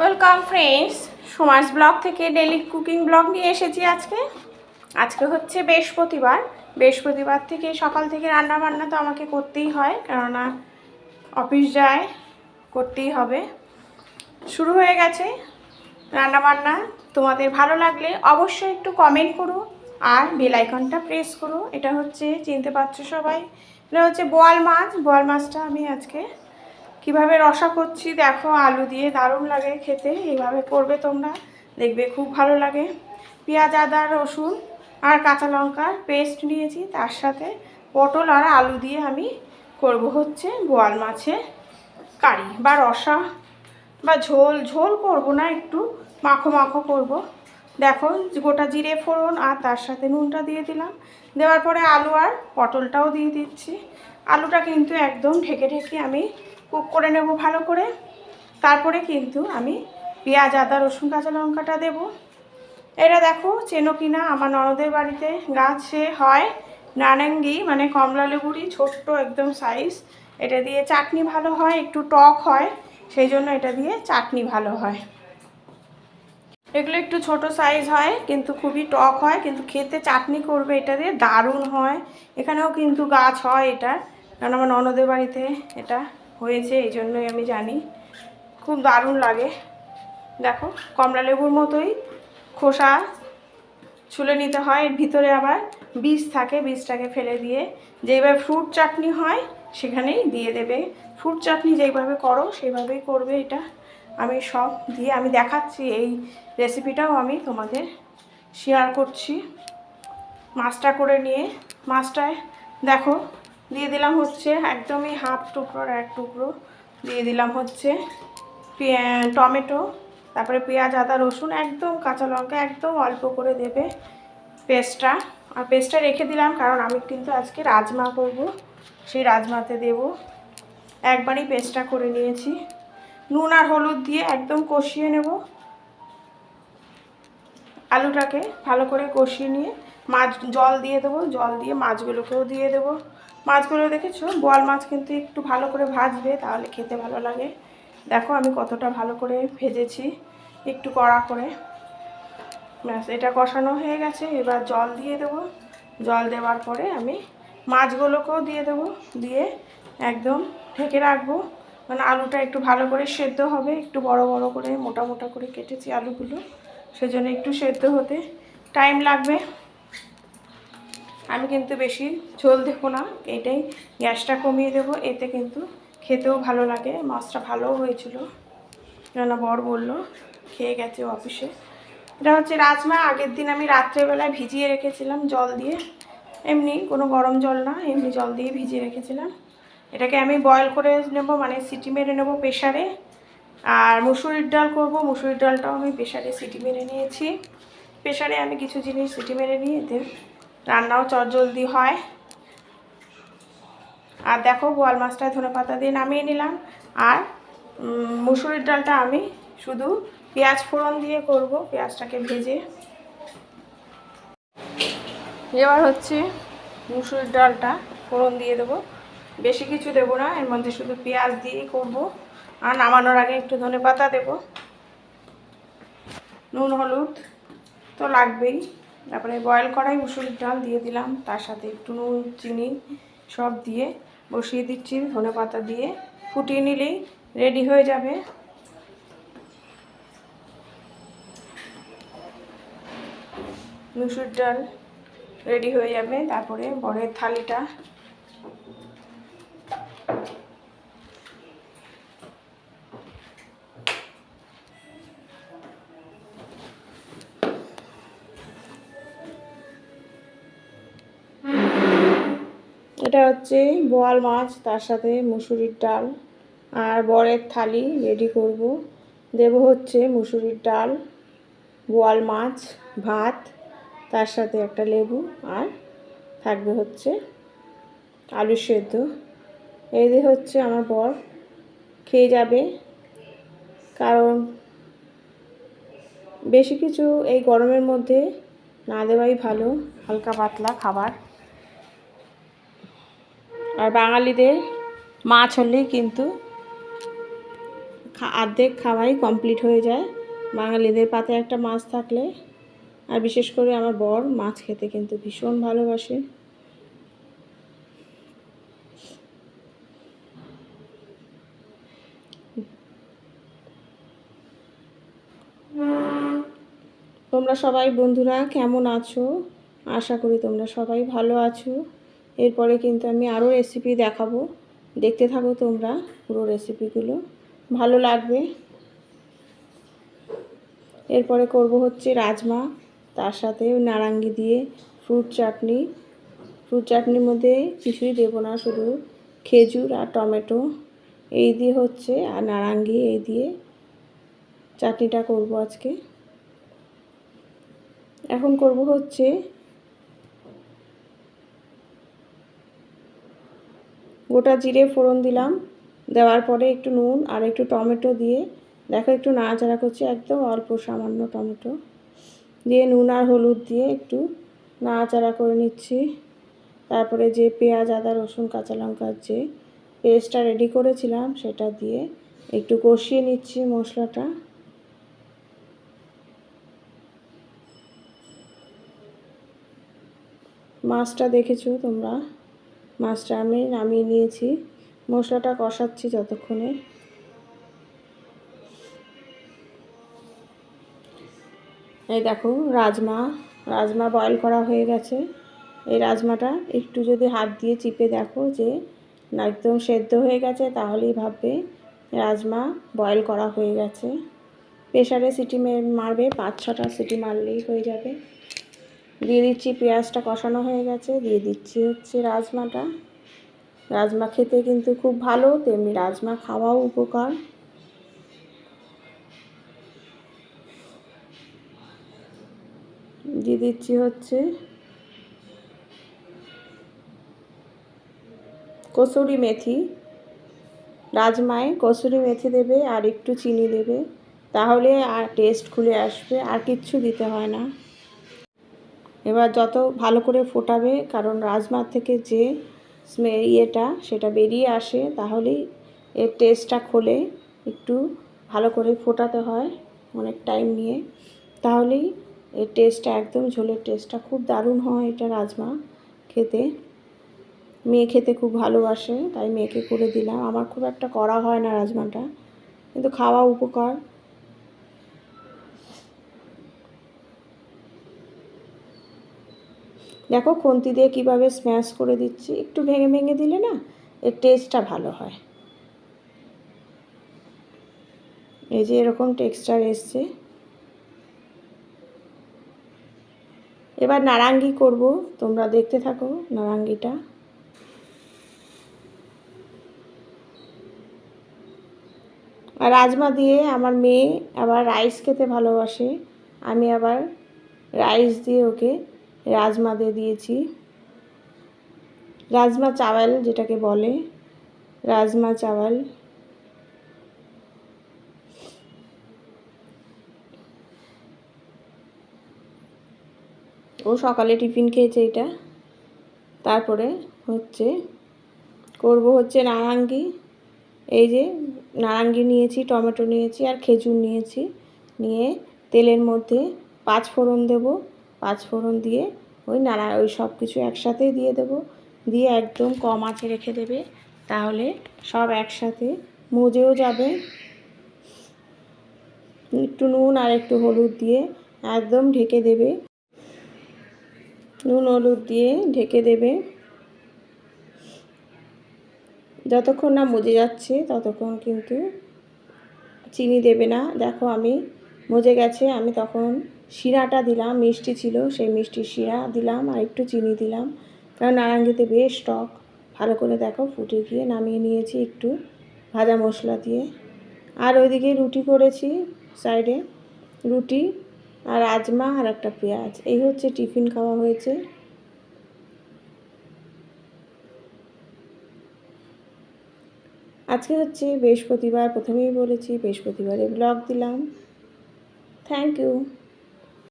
Welcome friends Suma's blog থেকে daily cooking blog নিয়ে এসেছি আজকে। আজকে হচ্ছে বৃহস্পতিবার। বৃহস্পতিবার থেকে সকাল থেকে রান্না বান্না তো আমাকে করতেই হয়, কেননা অফিস যায়, করতেই হবে। শুরু হয়ে গেছে রান্না বান্না তোমাদের ভালো লাগলে অবশ্যই একটু কমেন্ট করো, আর বেল আইকনটা প্রেস করো। এটা হচ্ছে চিনতে পারছ সবাই। এটা হচ্ছে বোয়াল মাছ। বোয়াল মাছটা আমি আজকে কীভাবে রসা করছি দেখো, আলু দিয়ে দারুণ লাগে খেতে, এইভাবে করবে তোমরা, দেখবে খুব ভালো লাগে। পেঁয়াজ, আদা, রসুন আর কাঁচা লঙ্কার পেস্ট নিয়েছি, তার সাথে পটল আর আলু দিয়ে আমি করব হচ্ছে বোয়াল মাছের কারি বা রসা বা ঝোল। ঝোল করব না, একটু মাখো মাখো করব। দেখো, গোটা জিরে ফোড়ন আর তার সাথে নুনটা দিয়ে দিলাম। দেওয়ার পরে আলু আর পটলটাও দিয়ে দিচ্ছি। আলুটা কিন্তু একদম ঢেকে ঢেকে আমি কুক করে নেব ভালো করে। তারপরে কিন্তু আমি পেঁয়াজ, আদা, রসুন, কাঁচা লঙ্কাটা দেবো। এটা দেখো, চেনো কিনা আমার ননদের বাড়িতে গাছে হয় নারাঙ্গি মানে কমলা লেবুরই ছোট্ট একদম সাইজ এটা দিয়ে চাটনি ভালো হয়, একটু টক হয়, সেই জন্য এটা দিয়ে চাটনি ভালো হয়। এগুলো একটু ছোট সাইজ হয়, কিন্তু খুবই টক হয়, কিন্তু খেতে চাটনি করবে, এটা দিয়ে দারুণ হয়। এখানেও কিন্তু গাছ হয় এটা, কারণ আমার ননদের বাড়িতে এটা হয়েছে, এই জন্যই আমি জানি। খুব দারুণ লাগে। দেখো, কমলা লেবুর মতোই খোসা ছুলে নিতে হয়। এর ভিতরে আবার বীজ থাকে, বীজটাকে ফেলে দিয়ে যেইভাবে ফ্রুট চাটনি হয়, সেখানেই দিয়ে দেবে। ফ্রুট চাটনি যেইভাবে করো সেইভাবেই করবে এটা। আমি সব দিয়ে, আমি দেখাচ্ছি, এই রেসিপিটাও আমি তোমাদের শেয়ার করছি। মাছটা করে নিয়ে, মাছটায় দেখো দিয়ে দিলাম হচ্ছে একদমই হাফ টুকরোর এক টুকরো। দিয়ে দিলাম হচ্ছে টমেটো, তারপরে পেঁয়াজ, আদা, রসুন, একদম কাঁচা লঙ্কা, একদম অল্প করে দেবে পেস্টটা। আর পেস্টটা রেখে দিলাম কারণ আমি কিন্তু আজকে রাজমা করব, সেই রাজমাতে দেব। একবারই পেস্টটা করে নিয়েছি। নুন আর হলুদ দিয়ে একদম কষিয়ে নেব। আলুটাকে ভালো করে কষিয়ে নিয়ে মাছ, জল দিয়ে দেবো, জল দিয়ে মাছগুলোকেও দিয়ে দেবো। মাছগুলো দেখেছ? বোয়াল মাছ কিন্তু একটু ভালো করে ভাজবে, তাহলে খেতে ভালো লাগে। দেখো আমি কতটা ভালো করে ভেজেছি, একটু কড়া করে। ব্যাস, এটা কষানো হয়ে গেছে, এবার জল দিয়ে দেবো। জল দেওয়ার পরে আমি মাছগুলোকেও দিয়ে দেবো, দিয়ে একদম ঢেকে রাখব। মানে আলুটা একটু ভালো করে সেদ্ধ হবে, একটু বড় বড় করে, মোটা মোটা করে কেটেছি আলুগুলো। সেজন্য একটু সেদ্ধ হতে টাইম লাগবে। আমি কিন্তু বেশি ঝোল দেবো না, এটাই। গ্যাসটা কমিয়ে দেবো, এতে কিন্তু খেতেও ভালো লাগে। মাছটা ভালোও হয়েছিল। কেননা বর বলল, খেয়ে গেছে অফিসে। এটা হচ্ছে রাজমা, আগের দিন আমি রাত্রেবেলায় ভিজিয়ে রেখেছিলাম জল দিয়ে। এমনি কোনো গরম জল না, এমনি জল দিয়ে ভিজিয়ে রেখেছিলাম। এটাকে আমি বয়েল করে নেব মানে সিটি মেরে নেব প্রেশারে আর মুসুরির ডাল করব, মুসুরির ডালটাও আমি প্রেশারে সিটি মেরে নিয়েছি। প্রেশারে আমি কিছু জিনিস সিটি মেরে নিয়ে এতে রান্নাও চটজলদি হয়। আর দেখো বোয়াল মাছটা ধনে পাতা দিয়ে নামিয়ে নিলাম। আর মুসুরির ডালটা আমি শুধু পেঁয়াজ ফোড়ন দিয়ে করব, পেঁয়াজটাকে ভেজে। এবার হচ্ছে মুসুরির ডালটা ফোড়ন দিয়ে দেবো। বেশি কিছু দেবো না, এর মধ্যে শুধু পেঁয়াজ দিয়ে করব। আর নামানোর আগে একটু ধনে পাতা দেবো। নুন, হলুদ তো লাগবেই। তারপরে বয়েল করাই মুসুর ডাল দিয়ে দিলাম। তার সাথে একটু নুন, চিনি সব দিয়ে বসিয়ে দিচ্ছি, ধনে পাতা দিয়ে। ফুটিয়ে নিলেই রেডি হয়ে যাবে। মুসুর ডাল রেডি হয়ে যাবে। তারপরে বরের থালিটা হচ্ছে বোয়াল মাছ, তার সাথে মুসুরির ডাল আর বরের থালি রেডি করব। দেব হচ্ছে মুসুরির ডাল, বোয়াল মাছ, ভাত, তার সাথে একটা লেবু আর থাকবে হচ্ছে আলু সেদ্ধ। এই দিয়ে হচ্ছে আমার বর খেয়ে যাবে। কারণ বেশি কিছু এই গরমের মধ্যে না দেওয়াই ভালো, হালকা পাতলা খাবার। আর বাঙালিদের মাছ হলেই কিন্তু অর্ধেক খাওয়াই কমপ্লিট হয়ে যায়। বাঙালিদের পাতে একটা মাছ থাকলে, আর বিশেষ করে আমার বর মাছ খেতে কিন্তু ভীষণ ভালোবাসে। তোমরা সবাই বন্ধুরা কেমন আছো? আশা করি তোমরা সবাই ভালো আছো। এরপরে কিন্তু আমি আরও রেসিপি দেখাবো। দেখতে থাকো তোমরা পুরো রেসিপিগুলো ভালো লাগবে। এরপরে করব হচ্ছে রাজমা, তার সাথে নারাঙ্গি দিয়ে ফ্রুট চাটনি ফ্রুট চাটনির মধ্যে কিছুই দেবো না, শুধু খেজুর আর টমেটো। এই দিয়ে হচ্ছে, আর নারাঙ্গি এই দিয়ে চাটনিটা করব আজকে। এখন করব হচ্ছে গোটা জিরে ফোড়ন দিলাম। দেওয়ার পরে একটু নুন আর একটু টমেটো দিয়ে, দেখো একটু নাড়াচাড়া করছি, একদম অল্প সামান্য টমেটো। দিয়ে নুন আর হলুদ দিয়ে একটু নাড়াচাড়া করে নিচ্ছি। তারপরে যে পেঁয়াজ, আদা, রসুন, কাঁচা লঙ্কার যে পেস্টটা রেডি করেছিলাম, সেটা দিয়ে একটু কষিয়ে নিচ্ছি মশলাটা। মাছটা দেখেছ তোমরা? মাছটা আমি নামিয়ে নিয়েছি। মশলাটা কষাচ্ছি যতক্ষণে। এই দেখো, রাজমা রাজমা বয়েল করা হয়ে গেছে। এই রাজমাটা একটু যদি হাত দিয়ে চিপে দেখো যে না একদম সেদ্ধ হয়ে গেছে, তাহলেই ভাববে রাজমা বয়েল করা হয়ে গেছে। প্রেশারে সিটি মারবে, পাঁচ ছটা সিটি মারলেই হয়ে যাবে। দিয়ে দিচ্ছি পেঁয়াজটা কষানো হয়ে গেছে, দিয়ে দিচ্ছি হচ্ছে রাজমাটা। রাজমা খেতে কিন্তু খুব ভালো, তেমনি রাজমা খাওয়াও উপকার। দিয়ে দিচ্ছি হচ্ছে কসুরি মেথি। রাজমায় কসুরি মেথি দেবে আর একটু চিনি দেবে, তাহলে আর টেস্ট খুলে আসবে, আর কিচ্ছু দিতে হয় না। এবার যত ভালো করে ফোটাবে, কারণ রাজমার থেকে যে ইয়েটা সেটা বেরিয়ে আসে, তাহলেই এর টেস্টটা খোলে। একটু ভালো করে ফোটাতে হয় অনেক টাইম নিয়ে। তাহলেই এর টেস্টটা একদম ঝোলের টেস্টটা খুব দারুণ হয় এটা রাজমা খেতে। মেয়ে খেতে খুব ভালোবাসে, তাই মেয়েকে করে দিলাম। আমার খুব একটা করা হয় না রাজমাটা, কিন্তু খাওয়া উপকার। দেখো খুন্তি দিয়ে কীভাবে স্ম্যাশ করে দিচ্ছি। একটু ভেঙে ভেঙে দিলে না এর টেস্টটা ভালো হয়। এই যে এরকম টেক্সচার এসছে। এবার নারাঙ্গি করব। তোমরা দেখতে থাকো নারাঙ্গিটা। আর রাজমা দিয়ে আমার মেয়ে আবার রাইস খেতে ভালোবাসে। আমি আবার রাইস দিয়ে ওকে রাজমা দিয়ে দিয়েছি। রাজমা চাওয়াল যেটাকে বলে। রাজমা চাওয়াল। ও সকালে টিফিন খেয়েছে এটা। তারপরে হচ্ছে, করব হচ্ছে নারাঙ্গি। এই যে নারাঙ্গি নিয়েছি, টমেটো নিয়েছি আর খেজুর নিয়েছি। নিয়ে তেলের মধ্যে পাঁচ ফোড়ন দেবো। পাঁচ ফোড়ন দিয়ে ওই নাড়া, ওই সব কিছু একসাথেই দিয়ে দেব। দিয়ে একদম কম আঁচে রেখে দেবে। তাহলে সব একসাথে মজেও যাবে। একটু নুন আর একটু হলুদ দিয়ে একদম ঢেকে দেবে। নুন, হলুদ দিয়ে ঢেকে দেবে। যতক্ষণ না মজে যাচ্ছে, ততক্ষণ কিন্তু চিনি দেবে না। দেখো আমি মজে গেছে, আমি তখন শিরাটা দিলাম, মিষ্টি ছিল, সেই মিষ্টি শিরা দিলাম আর একটু চিনি দিলাম। কারণ নারাঙ্গিতে বেশ টক ভালো করে দেখো, ফুটে গিয়ে নামিয়ে নিয়েছি একটু ভাজা মশলা দিয়ে। আর ওইদিকে রুটি করেছি সাইডে রুটি আর রাজমা আর একটা পেঁয়াজ। এই হচ্ছে টিফিন খাওয়া হয়েছে। আজকে হচ্ছে বৃহস্পতিবার, প্রথমেই বলেছি বৃহস্পতিবারে ব্লগ দিলাম। Thank you